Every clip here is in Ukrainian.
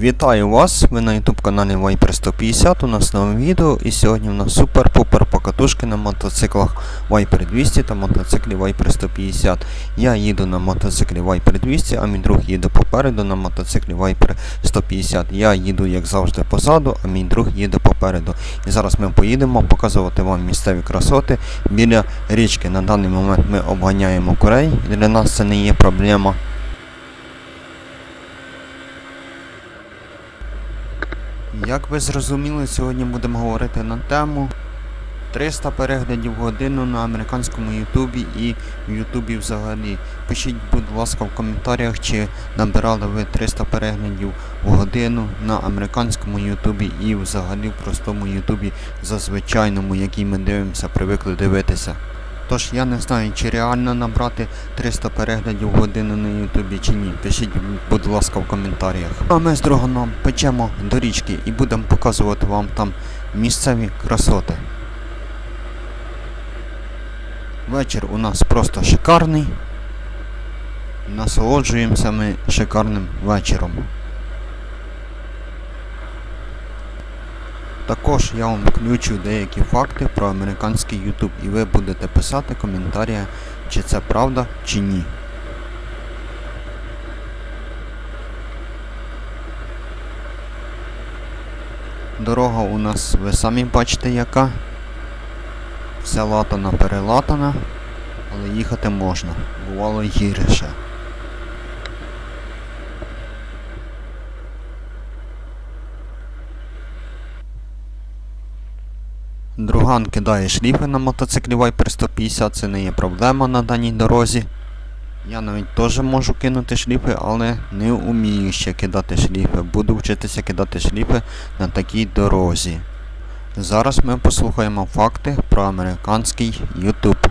Вітаю вас! Ви на YouTube каналі Viper 150. У нас нове відео і сьогодні у нас супер-пупер покатушки на мотоциклах Viper 200 та мотоциклі Viper 150. Я їду на мотоциклі Viper 200, а мій друг їде попереду на мотоциклі Viper 150. Я їду, як завжди, позаду, а мій друг їде попереду. І зараз ми поїдемо показувати вам місцеві красоти біля річки. На даний момент ми обганяємо курей. Для нас це не є проблема. Як ви зрозуміли, сьогодні будемо говорити на тему 300 переглядів в годину на американському Ютубі і в Ютубі взагалі. Пишіть, будь ласка, в коментарях, чи набирали ви 300 переглядів в годину на американському Ютубі і взагалі в простому Ютубі зазвичайному, який ми дивимося, привикли дивитися. Тож я не знаю, чи реально набрати 300 переглядів в годину на Ютубі чи ні. Пишіть, будь ласка, в коментарях. А ми з друганом печемо до річки і будемо показувати вам там місцеві красоти. Вечір у нас просто шикарний. Насолоджуємося ми шикарним вечором. Також я вам включу деякі факти про американський YouTube і ви будете писати коментарі, чи це правда, чи ні. Дорога у нас, ви самі бачите яка. Вся латана перелатана, але їхати можна. Бувало гірше. Друган кидає шліфи на мотоциклі Viper 150, це не є проблема на даній дорозі. Я навіть теж можу кинути шліфи, але не вмію ще кидати шліфи. Буду вчитися кидати шліфи на такій дорозі. Зараз ми послухаємо факти про американський YouTube.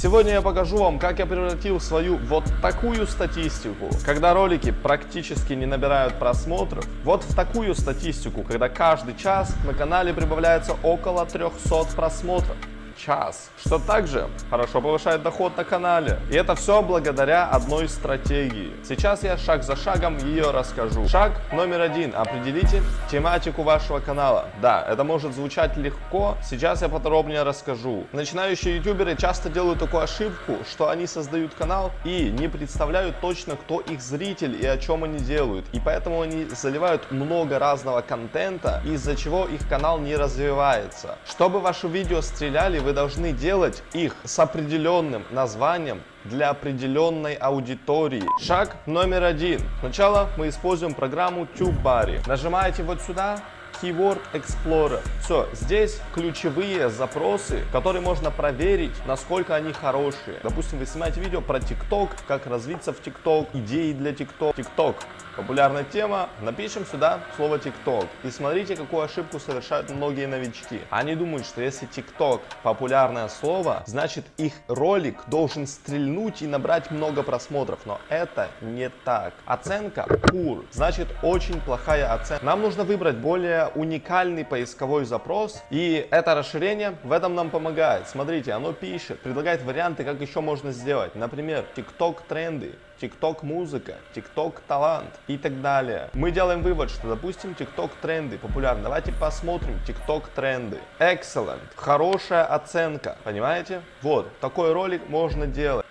Сегодня я покажу вам, как я превратил свою вот такую статистику, когда ролики практически не набирают просмотров, вот в такую статистику, когда каждый час на канале прибавляется около 300 просмотров. Час. Что также хорошо повышает доход на канале. И это все благодаря одной стратегии. Сейчас я шаг за шагом ее расскажу. Шаг номер один. Определите тематику вашего канала. Да, это может звучать легко. Сейчас я подробнее расскажу. Начинающие ютуберы часто делают такую ошибку, что они создают канал и не представляют точно, кто их зритель и о чем они делают. И поэтому они заливают много разного контента, из-за чего их канал не развивается. Чтобы ваши видео стреляли, вы должны делать их с определенным названием для определенной аудитории. Шаг номер один. Сначала мы используем программу TubeBuddy. Нажимаете вот сюда, Keyword Explorer. Все, здесь ключевые запросы, которые можно проверить, насколько они хорошие. Допустим, вы снимаете видео про TikTok, как развиться в TikTok, идеи для TikTok. TikTok. Популярная тема. Напишем сюда слово TikTok. И смотрите, какую ошибку совершают многие новички. Они думают, что если TikTok популярное слово, значит их ролик должен стрельнуть и набрать много просмотров. Но это не так. Оценка poor. Значит очень плохая оценка. Нам нужно выбрать более уникальный поисковой запрос. И это расширение в этом нам помогает. Смотрите, оно пишет, предлагает варианты, как еще можно сделать. Например, TikTok тренды. TikTok музыка, TikTok талант и так далее. Мы делаем вывод, что, допустим, TikTok тренды популярны. Давайте посмотрим TikTok тренды. Excellent. Хорошая оценка. Понимаете? Вот, такой ролик можно делать.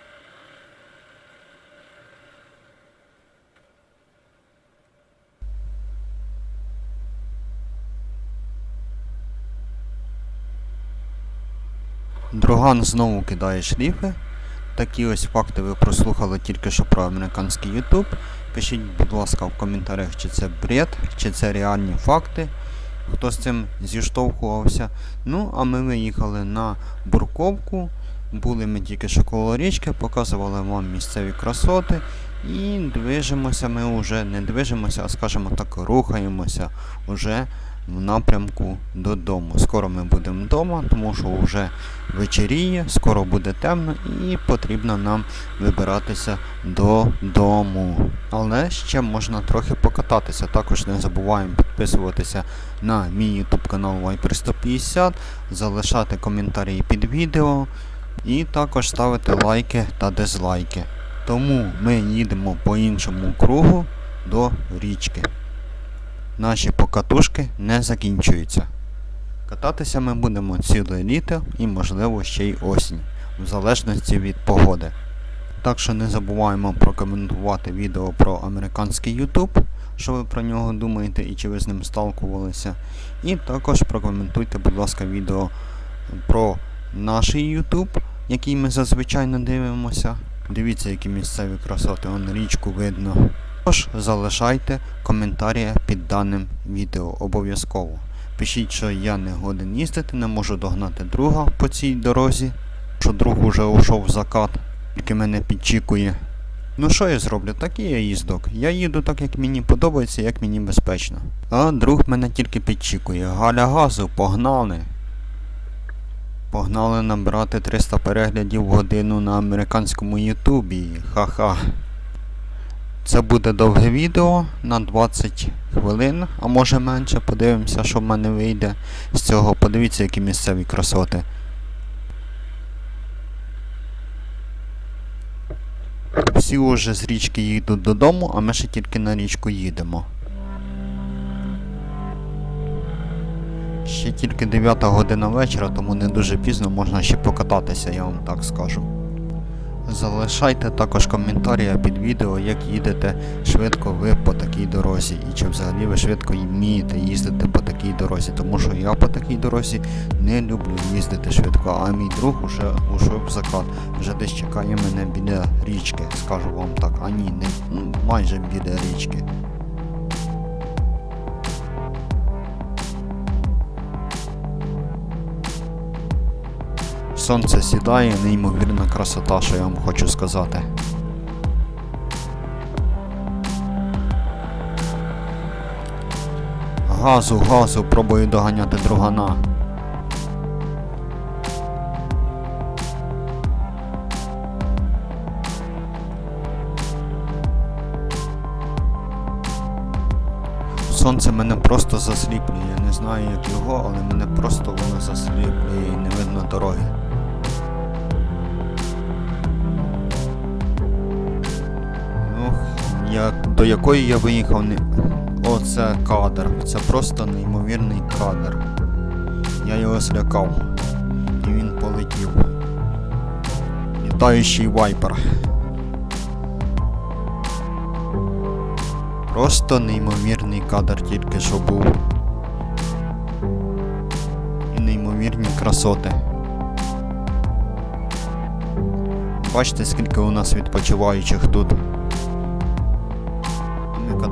Друган знову кидає шліфи. Такі ось факти ви прослухали тільки що про американський YouTube. Пишіть, будь ласка, в коментарях, чи це бред, чи це реальні факти. Хто з цим зіштовхувався. Ну, а ми виїхали на Бурковку. Були ми тільки що коло річки, показували вам місцеві красоти. І движемося ми вже, не движемося, а скажімо так, рухаємося вже в напрямку додому. Скоро ми будемо вдома, тому що вже вечеріє, скоро буде темно і потрібно нам вибиратися додому. Але ще можна трохи покататися. Також не забуваємо підписуватися на мій YouTube канал Viper 150, залишати коментарі під відео. І також ставити лайки та дизлайки. Тому ми їдемо по іншому кругу до річки. Наші покатушки не закінчуються. Кататися ми будемо ціле літо і можливо ще й осінь, в залежності від погоди. Так що не забуваємо прокоментувати відео про американський YouTube, що ви про нього думаєте і чи ви з ним сталкувалися. І також прокоментуйте, будь ласка, відео про наш YouTube, який ми зазвичай дивимося. Дивіться, які місцеві красоти, вон річку видно. Тож залишайте коментарі під даним відео обов'язково. Пишіть, що я не годен їздити, не можу догнати друга по цій дорозі, що друг уже ушов в закат, тільки мене підчікує. Ну що я зроблю? Такий я їздок. Я їду так, як мені подобається, як мені безпечно. А друг мене тільки підчікує. Галя газу, погнали. Погнали набирати 300 переглядів в годину на американському Ютубі. Ха-ха. Це буде довге відео на 20 хвилин, а може менше. Подивимося, що в мене вийде з цього. Подивіться, які місцеві красоти. Всі уже з річки їдуть додому, а ми ще тільки на річку їдемо. Ще тільки 9 година вечора, тому не дуже пізно можна ще покататися, я вам так скажу. Залишайте також коментарі під відео, як їдете швидко ви по такій дорозі, і чи взагалі ви швидко вмієте їздити по такій дорозі, тому що я по такій дорозі не люблю їздити швидко, а мій друг уже ушов в закат, вже десь чекає мене біля річки, скажу вам так, а ні, не майже біля річки. Сонце сідає, неймовірна красота, що я вам хочу сказати. Газу, газу, пробую доганяти другана. Сонце мене просто засліплює. Не знаю як його, але мене просто воно засліплює і не видно дороги. Я, до якої я виїхав. Оце кадр. Це просто неймовірний кадр. Я його злякав. І він полетів. Літаючий вайпер. Просто неймовірний кадр тільки що був. І неймовірні красоти. Бачите, скільки у нас відпочиваючих тут.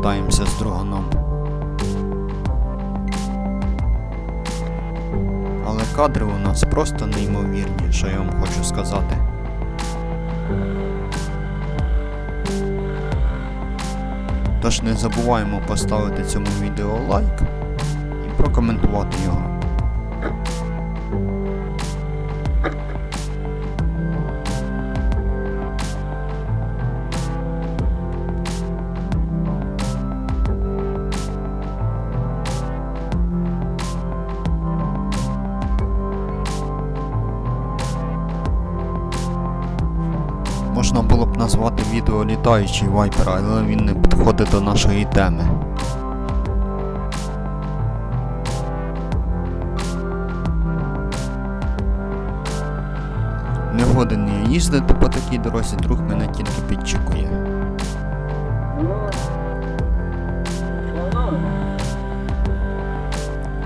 Катаємося з друганом. Але кадри у нас просто неймовірні, що я вам хочу сказати. Тож не забуваємо поставити цьому відео лайк і прокоментувати його. Можна було б назвати відео літаючий вайпер, але він не підходить до нашої теми. Не годен я їздити по такій дорозі, друг мене тільки підчікує.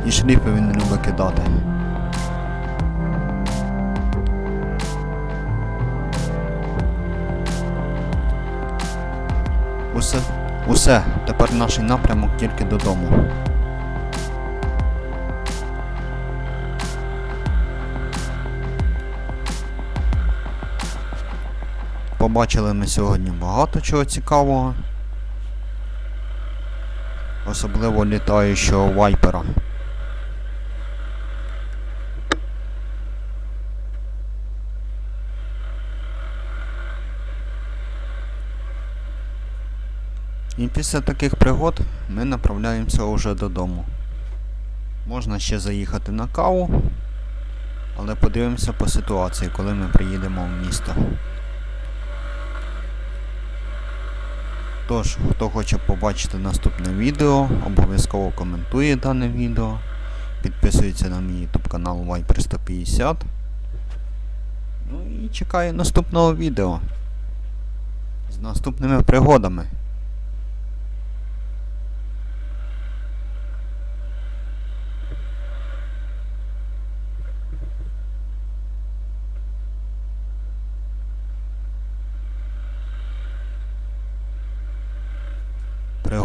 І шліфи він не любить кидати. Усе, усе, тепер наш напрямок тільки додому. Побачили ми сьогодні багато чого цікавого. Особливо літаючого вайпера. І після таких пригод ми направляємося вже додому. Можна ще заїхати на каву Але подивимося по ситуації, коли ми приїдемо в місто. Тож, хто хоче побачити наступне відео, обов'язково коментує дане відео. Підписується на мій YouTube канал Viper 150. Ну і чекає наступного відео. З наступними пригодами.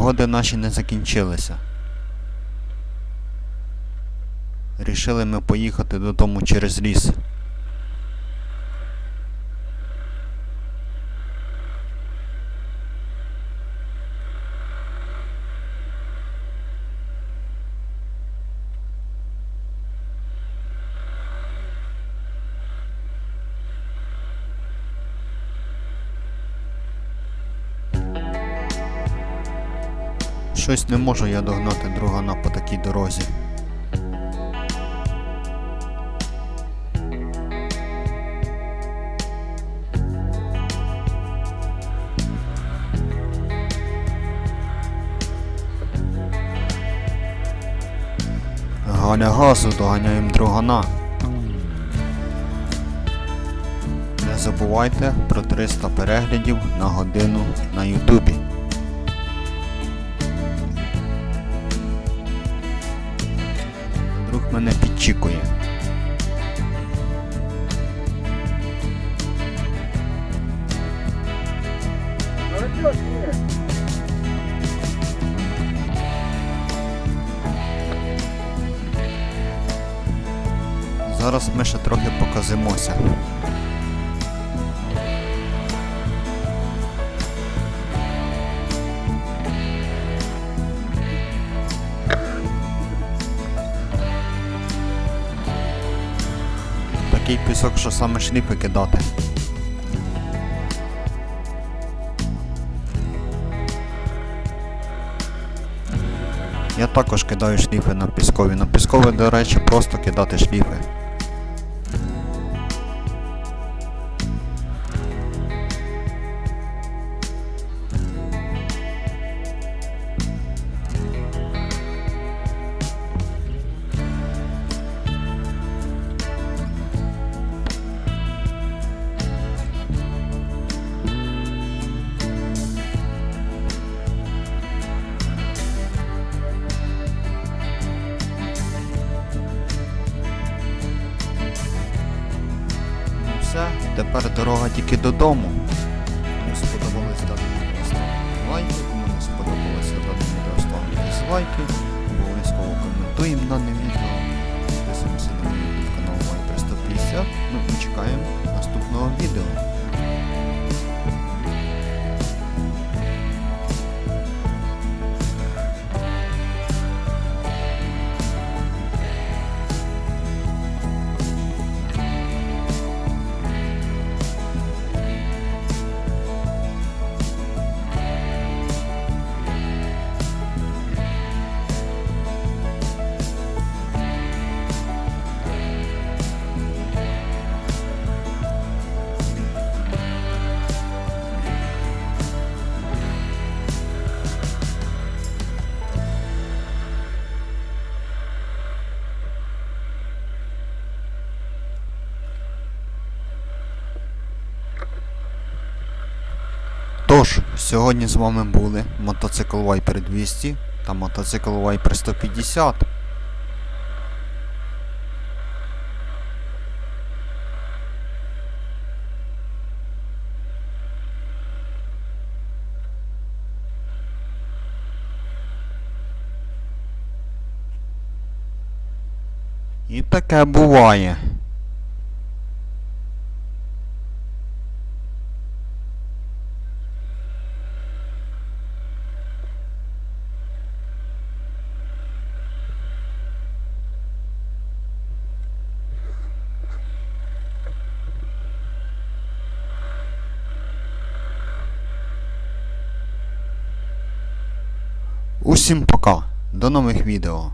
Пригоди наші не закінчилися. Рішили ми поїхати додому через ліс. Щось не можу я догнати другана по такій дорозі. Галя газу доганяємо другана. Не забувайте про 300 переглядів на годину на Ютубі. Підчікує. Зараз ми ще трохи показимося. Такий пісок, що саме шліпи кидати. Я також кидаю шліфи на піскові. На піскові, до речі, просто кидати шліфи. Дорога тільки додому. Кому сподобалось дане відео, лайки, кому не сподобалося дане відео, ставте дизлайки. Обов'язково коментуємо дане відео. Сьогодні з вами були мотоцикл Viper 200 та мотоцикл Viper 150. І таке буває. Усім пока. До нових відео.